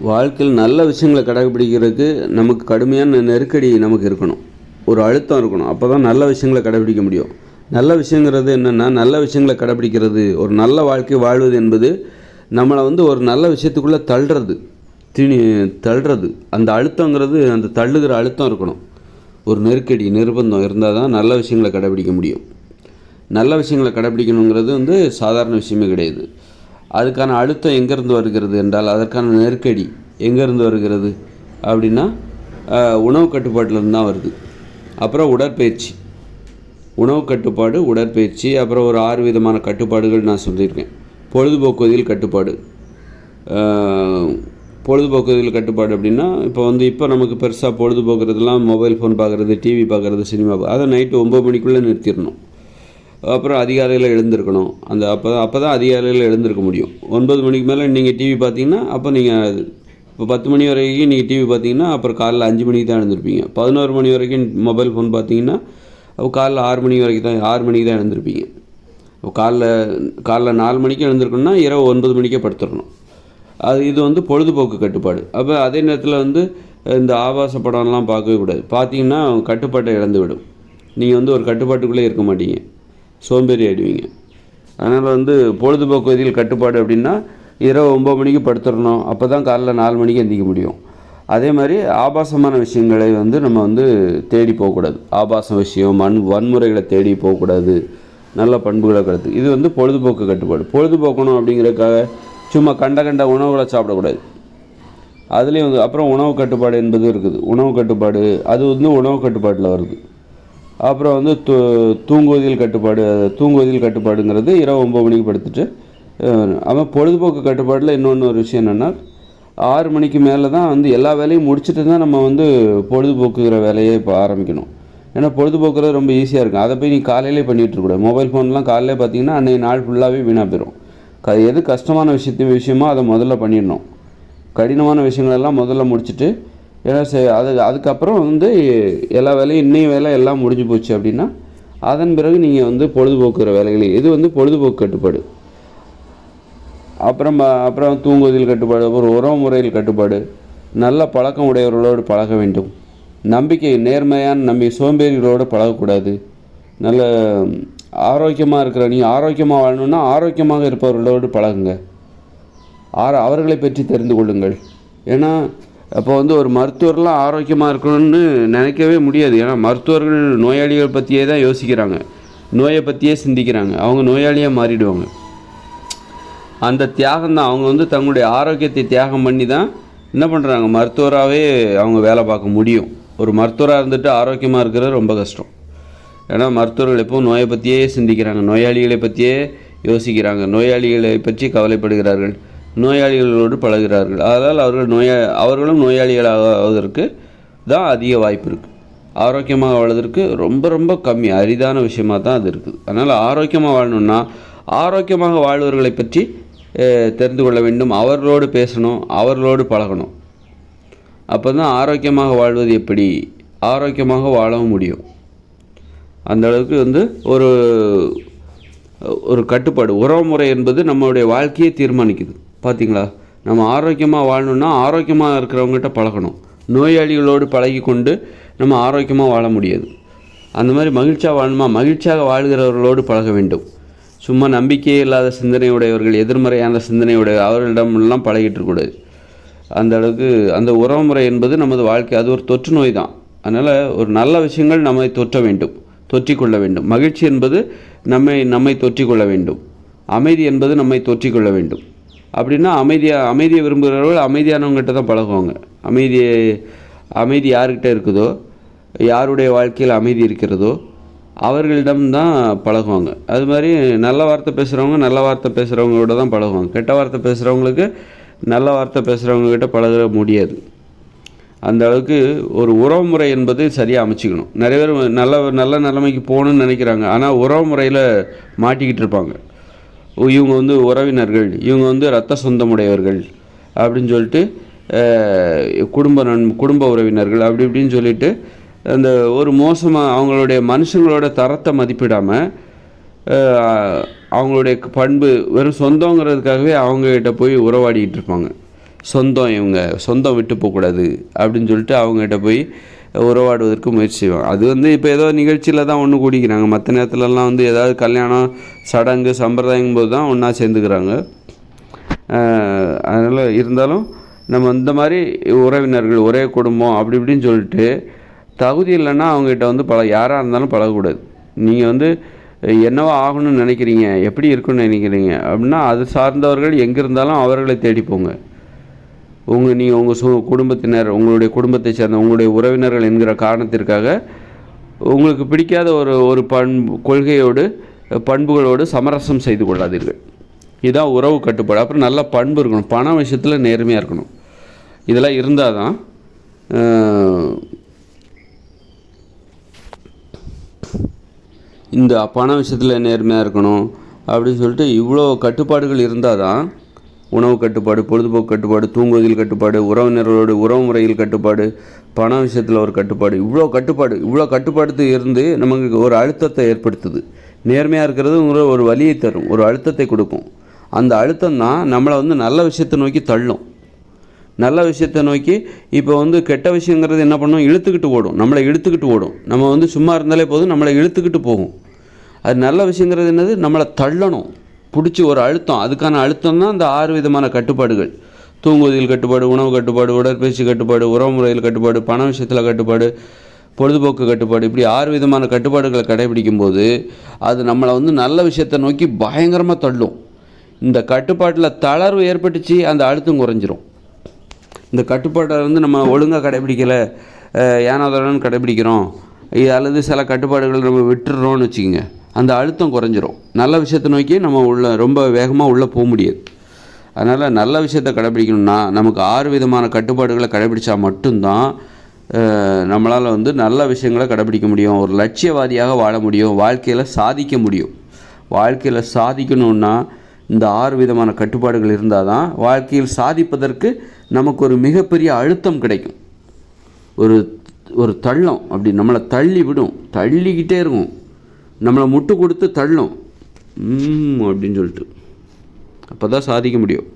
வாழ்க்கையில் நல்ல விஷயங்களை கடைபிடிக்கிறதுக்கு நமக்கு கடுமையான நெருக்கடி நமக்கு இருக்கணும். ஒரு அழுத்தம் இருக்கணும். அப்போ தான் நல்ல விஷயங்களை கடைபிடிக்க முடியும். நல்ல விஷயங்கிறது என்னென்னா நல்ல விஷயங்களை கடைபிடிக்கிறது. ஒரு நல்ல வாழ்க்கை வாழ்வது என்பது நம்மளை வந்து ஒரு நல்ல விஷயத்துக்குள்ளே தள்ளுறது. திணி தள்ளுறது. அந்த அழுத்தங்கிறது அந்த தள்ளுகிற அழுத்தம் இருக்கணும். ஒரு நெருக்கடி நிர்பந்தம் இருந்தால் தான் நல்ல விஷயங்களை கடைபிடிக்க முடியும். நல்ல விஷயங்களை கடைபிடிக்கணுங்கிறது வந்து சாதாரண விஷயமே கிடையாது. அதுக்கான அழுத்தம் எங்கேருந்து வருகிறது என்றால் அதற்கான நெருக்கடி எங்கேருந்து வருகிறது அப்படின்னா உணவு கட்டுப்பாட்டிலேருந்து தான் வருது. அப்புறம் உடற்பயிற்சி. உணவு கட்டுப்பாடு உடற்பயிற்சி அப்புறம் ஒரு ஆறு விதமான கட்டுப்பாடுகள் நான் சொல்லியிருக்கேன். பொழுதுபோக்குவதில் கட்டுப்பாடு. பொழுதுபோக்குவதில் கட்டுப்பாடு அப்படின்னா இப்போ வந்து இப்போ நமக்கு பெருசாக பொழுதுபோக்குறதுலாம் மொபைல் ஃபோன் பார்க்குறது டிவி பார்க்குறது சினிமா அதை நைட்டு ஒம்பது மணிக்குள்ளே நிறுத்திடணும். அப்புறம் அதிகாலையில் எழுந்திருக்கணும். அந்த அப்போ தான் அப்போ தான் அதிகாலையில் எழுந்திருக்க முடியும். ஒன்பது மணிக்கு மேலே நீங்கள் டிவி பார்த்தீங்கன்னா அப்போ நீங்கள் இப்போ பத்து மணி வரைக்கும் நீங்கள் டிவி பார்த்தீங்கன்னா அப்புறம் காலைல அஞ்சு மணிக்கு தான் எழுந்திருப்பீங்க. பதினோரு மணி வரைக்கும் மொபைல் ஃபோன் பார்த்தீங்கன்னா அப்போ காலைல ஆறு மணி வரைக்கும் தான் ஆறு மணிக்கு தான் எழுந்திருப்பீங்க. இப்போ காலைல காலைல நாலு மணிக்கு எழுந்திருக்கணும்னா இரவு ஒன்பது மணிக்கே படுத்துடணும் அது இது வந்து பொழுதுபோக்கு கட்டுப்பாடு. அப்போ அதே நேரத்தில் வந்து இந்த ஆபாச படம்லாம் பார்க்கவே கூடாது. பார்த்தீங்கன்னா கட்டுப்பாட்டை இழந்து விடும் நீங்கள் வந்து ஒரு கட்டுப்பாட்டுக்குள்ளே இருக்க மாட்டீங்க. சோம்பேறி ஆயிடுவீங்க. அதனால் வந்து பொழுதுபோக்கு இதில் கட்டுப்பாடு அப்படின்னா இரவு ஒம்பது மணிக்கு படுத்துடணும். அப்போ தான் காலைல நாலு மணிக்கு எந்திரிக்க முடியும். அதே மாதிரி ஆபாசமான விஷயங்களை வந்து நம்ம வந்து தேடி போகக்கூடாது. ஆபாச விஷயம் வன் வன்முறைகளை தேடி போகக்கூடாது. நல்ல பண்புகளை கருத்து. இது வந்து பொழுதுபோக்கு கட்டுப்பாடு. பொழுதுபோக்கணும் அப்படிங்கிறதுக்காக சும்மா கண்ட கண்ட உணவுகளை சாப்பிடக்கூடாது. அதுலேயும் வந்து அப்புறம் உணவு கட்டுப்பாடு என்பது இருக்குது. உணவு கட்டுப்பாடு அது வந்து உணவு கட்டுப்பாட்டில் வருது. அப்புறம் வந்து தூ தூங்குவதில் கட்டுப்பாடு தூங்குவதில் கட்டுப்பாடுங்கிறது இரவு ஒம்பது மணிக்கு படுத்துட்டு அவன் பொழுதுபோக்கு கட்டுப்பாட்டில் இன்னொன்று ஒரு விஷயம் என்னென்னா ஆறு மணிக்கு மேலே தான் வந்து எல்லா வேலையும் முடிச்சுட்டு தான் நம்ம வந்து பொழுதுபோக்குகிற வேலையை இப்போ ஆரம்பிக்கணும். ஏன்னா பொழுதுபோக்குறது ரொம்ப ஈஸியாக இருக்கும். அதை போய் நீ காலையிலே பண்ணிகிட்டு இருக்கக்கூடாது. மொபைல் ஃபோன்லாம் காலையிலே பார்த்தீங்கன்னா அன்றைய நாள் ஃபுல்லாகவே வீணாக போயிடும் க எது கஷ்டமான விஷயத்து விஷயமோ அதை முதல்ல பண்ணிடணும். கடினமான விஷயங்களெல்லாம் முதல்ல முடிச்சுட்டு ஏன்னா அது அதுக்கப்புறம் வந்து எல்லா வேலையும் இன்னைய வேலை எல்லாம் முடிஞ்சு போச்சு அப்படின்னா அதன் பிறகு நீங்கள் வந்து பொழுதுபோக்குற வேலைகளே இது வந்து பொழுதுபோக்கு கட்டுப்பாடு. அப்புறம் அப்புறம் தூங்குவதில் கட்டுப்பாடு அப்புறம் உறவு முறையில் கட்டுப்பாடு. நல்ல பழக்கம் உடையவர்களோடு பழக வேண்டும். நம்பிக்கை நேர்மையான நம்பி சோம்பேறிகளோடு பழகக்கூடாது. நல்ல ஆரோக்கியமாக இருக்கிற நீ ஆரோக்கியமாக வாழணும்னா ஆரோக்கியமாக இருப்பவர்களோடு பழகுங்க. ஆர அவர்களை பற்றி தெரிந்து கொள்ளுங்கள். ஏன்னா அப்போ வந்து ஒரு மருத்துவர்லாம் ஆரோக்கியமாக இருக்கணும்னு நினைக்கவே முடியாது. ஏன்னா மருத்துவர்கள் நோயாளிகள் பற்றியே தான் யோசிக்கிறாங்க. நோயை பற்றியே சிந்திக்கிறாங்க. அவங்க நோயாளியாக மாறிடுவாங்க. அந்த தியாகம் தான். அவங்க வந்து தங்களுடைய ஆரோக்கியத்தை தியாகம் பண்ணி தான் என்ன பண்ணுறாங்க மருத்துவராகவே அவங்க வேலை பார்க்க முடியும். ஒரு மருத்துவராக இருந்துட்டு ஆரோக்கியமாக இருக்கிறது ரொம்ப கஷ்டம். ஏன்னா மருத்துவர்கள் எப்பவும் நோயை பற்றியே சிந்திக்கிறாங்க. நோயாளிகளை பற்றியே யோசிக்கிறாங்க. நோயாளிகளை பற்றி கவலைப்படுகிறார்கள். நோயாளிகளோடு பழகிறார்கள் அதனால் அவர்கள் நோயா அவர்களும் நோயாளிகளாவதற்கு தான் அதிக வாய்ப்பு இருக்குது ஆரோக்கியமாக வாழ்வதற்கு ரொம்ப ரொம்ப கம்மி அரிதான விஷயமாக தான் அது இருக்குது. அதனால் ஆரோக்கியமாக வாழணும்னா ஆரோக்கியமாக வாழ்வர்களை பற்றி தெரிந்து கொள்ள வேண்டும். அவர்களோடு பேசணும் அவர்களோடு பழகணும். அப்போ தான் ஆரோக்கியமாக வாழ்வது எப்படி? ஆரோக்கியமாக வாழவும் முடியும். அந்த அளவுக்கு வந்து ஒரு ஒரு கட்டுப்பாடு. உறவுமுறை என்பது நம்மளுடைய வாழ்க்கையை தீர்மானிக்குது. பார்த்தீங்களா நம்ம ஆரோக்கியமாக வாழணுன்னா ஆரோக்கியமாக இருக்கிறவங்ககிட்ட பழகணும். நோயாளிகளோடு பழகி கொண்டு நம்ம ஆரோக்கியமாக வாழ முடியாது. அந்த மாதிரி மகிழ்ச்சியாக வாழணுமா? மகிழ்ச்சியாக வாழ்கிறவர்களோடு பழக வேண்டும். சும்மா நம்பிக்கையே இல்லாத சிந்தனையுடையவர்கள் எதிர்மறையான சிந்தனையுடைய அவர்களிடமெல்லாம் பழகிட்டு இருக்கக்கூடாது அந்த அளவுக்கு அந்த உறவுமுறை என்பது நமது வாழ்க்கை அது ஒரு தொற்று நோய் தான். அதனால் ஒரு நல்ல விஷயங்கள் நம்மை தொற்ற வேண்டும். தொற்றிக்கொள்ள வேண்டும். மகிழ்ச்சி என்பது நம்மை நம்மை தொற்றிக்கொள்ள வேண்டும். அமைதி என்பது நம்மை தொற்றிக்கொள்ள வேண்டும். அப்படின்னா அமைதியாக அமைதியை விரும்புகிறவர்கள் அமைதியானவங்ககிட்ட தான் பழகுவாங்க. அமைதியை அமைதி யார்கிட்ட இருக்குதோ யாருடைய வாழ்க்கையில் அமைதி இருக்கிறதோ அவர்களிடம் தான் பழகுவாங்க. அது மாதிரி நல்ல வார்த்தை பேசுகிறவங்க நல்ல வார்த்தை பேசுகிறவங்களோட தான் பழகுவாங்க. கெட்ட வார்த்தை பேசுகிறவங்களுக்கு நல்ல வார்த்தை பேசுகிறவங்க கிட்ட பழக முடியாது. அந்த அளவுக்கு ஒரு உறவுமுறை என்பது சரியாக அமைச்சிக்கணும். நிறைய பேர் நல்ல நல்ல நிலைமைக்கு போகணும்னு நினைக்கிறாங்க. ஆனால் உறவுமுறையில் மாட்டிக்கிட்டு இருப்பாங்க. இவங்க வந்து உறவினர்கள் இவங்க வந்து ரத்த சொந்தமுடையவர்கள் அப்படின்னு சொல்லிட்டு குடும்ப நன் குடும்ப உறவினர்கள் அப்படி இப்படின்னு சொல்லிட்டு அந்த ஒரு மோசமாக அவங்களுடைய மனுஷங்களோட தரத்தை மதிப்பிடாமல் அவங்களுடைய பண்பு வெறும் சொந்தங்கிறதுக்காகவே அவங்ககிட்ட போய் உறவாடிக்கிட்டு இருப்பாங்க. சொந்தம் இவங்க சொந்தம் விட்டு போகக்கூடாது அப்படின்னு சொல்லிட்டு அவங்ககிட்ட போய் உறவாடுவதற்கு முயற்சி செய்வாங்க. அது வந்து இப்போ ஏதோ நிகழ்ச்சியில் தான் ஒன்று கூடிக்கிறாங்க. மற்ற நேரத்துலலாம் வந்து ஏதாவது கல்யாணம் சடங்கு சம்பிரதாயம் போது தான் ஒன்றா சேர்ந்துக்கிறாங்க. அதனால் இருந்தாலும் நம்ம இந்த மாதிரி உறவினர்கள் ஒரே குடும்பம் அப்படி இப்படின்னு சொல்லிட்டு தகுதி இல்லைன்னா அவங்ககிட்ட வந்து பழ யாராக இருந்தாலும் பழகக்கூடாது. நீங்கள் வந்து என்னவோ ஆகணும்னு நினைக்கிறீங்க? எப்படி இருக்குன்னு நினைக்கிறீங்க? அப்படின்னா அது சார்ந்தவர்கள் எங்கே இருந்தாலும் அவர்களை தேடி போங்க. உங்கள் நீங்கள் உங்கள் சு குடும்பத்தினர் உங்களுடைய குடும்பத்தை சேர்ந்த உங்களுடைய உறவினர்கள் என்கிற காரணத்திற்காக உங்களுக்கு பிடிக்காத ஒரு ஒரு பண்பு கொள்கையோடு பண்புகளோடு சமரசம் செய்து கொள்ளாதீர்கள். இதுதான் உறவு கட்டுப்பாடு. அப்புறம் நல்ல பண்பு இருக்கணும். பண விஷயத்தில் நேர்மையாக இருக்கணும். இதெல்லாம் இருந்தால் தான் இந்த பண விஷயத்தில் நேர்மையாக இருக்கணும் அப்படின்னு சொல்லிட்டு இவ்வளோ கட்டுப்பாடுகள் இருந்தால் தான் உணவு கட்டுப்பாடு பொழுதுபோக்கு கட்டுப்பாடு தூங்குவதில் கட்டுப்பாடு உறவினர்களோடு உறவு முறையில் கட்டுப்பாடு பண விஷயத்தில் ஒரு கட்டுப்பாடு. இவ்வளோ கட்டுப்பாடு இவ்வளோ கட்டுப்பாடு இருந்து நமக்கு ஒரு அழுத்தத்தை ஏற்படுத்துது. நேர்மையாக இருக்கிறது ஒரு வழியை தரும் ஒரு அழுத்தத்தை கொடுக்கும். அந்த அழுத்தம் தான் நம்மளை வந்து நல்ல விஷயத்தை நோக்கி தள்ளும். நல்ல விஷயத்தை நோக்கி இப்போ வந்து கெட்ட விஷயங்கிறது என்ன பண்ணும்? இழுத்துக்கிட்டு ஓடும். நம்மளை இழுத்துக்கிட்டு ஓடும். நம்ம வந்து சும்மா இருந்தாலே போதும் நம்மளை இழுத்துக்கிட்டு போகும். அது நல்ல விஷயங்கிறது என்னது? நம்மளை தள்ளணும். பிடிச்சி ஒரு அழுத்தம். அதுக்கான அழுத்தம் தான் இந்த ஆறு விதமான கட்டுப்பாடுகள். தூங்குவதில் கட்டுப்பாடு உணவு கட்டுப்பாடு உடற்பயிற்சி கட்டுப்பாடு உறவுமுறையில் கட்டுப்பாடு பண விஷயத்தில் கட்டுப்பாடு பொழுதுபோக்கு கட்டுப்பாடு. இப்படி ஆறு விதமான கட்டுப்பாடுகளை கடைபிடிக்கும் போது அது நம்மளை வந்து நல்ல விஷயத்தை நோக்கி பயங்கரமாக தள்ளும். இந்த கட்டுப்பாட்டில் தளர்வு ஏற்பட்டுச்சு அந்த அழுத்தம் குறைஞ்சிரும். இந்த கட்டுப்பாட்டை வந்து நம்ம ஒழுங்காக கடைபிடிக்கலை ஏனாதரன்னு கடைபிடிக்கிறோம். அல்லது சில கட்டுப்பாடுகள் நம்ம விட்டுறோம்னு வச்சுக்கோங்க. அந்த அழுத்தம் குறைஞ்சிரும். நல்ல விஷயத்தை நோக்கி நம்ம உள்ள ரொம்ப வேகமாக உள்ளே போக முடியாது. அதனால் நல்ல விஷயத்தை கடைபிடிக்கணும்னா நமக்கு ஆறு விதமான கட்டுப்பாடுகளை கடைபிடிச்சா மட்டும்தான் நம்மளால் வந்து நல்ல விஷயங்களை கடைபிடிக்க முடியும். ஒரு லட்சியவாதியாக வாழ முடியும். வாழ்க்கையில் சாதிக்க முடியும். வாழ்க்கையில் சாதிக்கணுன்னா இந்த ஆறு விதமான கட்டுப்பாடுகள் இருந்தால் தான் வாழ்க்கையில் சாதிப்பதற்கு நமக்கு ஒரு மிகப்பெரிய அழுத்தம் கிடைக்கும். ஒரு ஒரு தள்ளம். அப்படி நம்மளை தள்ளி விடும். தள்ளிக்கிட்டே இருக்கும். நம்மளை முட்டு கொடுத்து தள்ளும் அப்படின்னு சொல்லிட்டு. அப்போ தான் சாதிக்க முடியும்.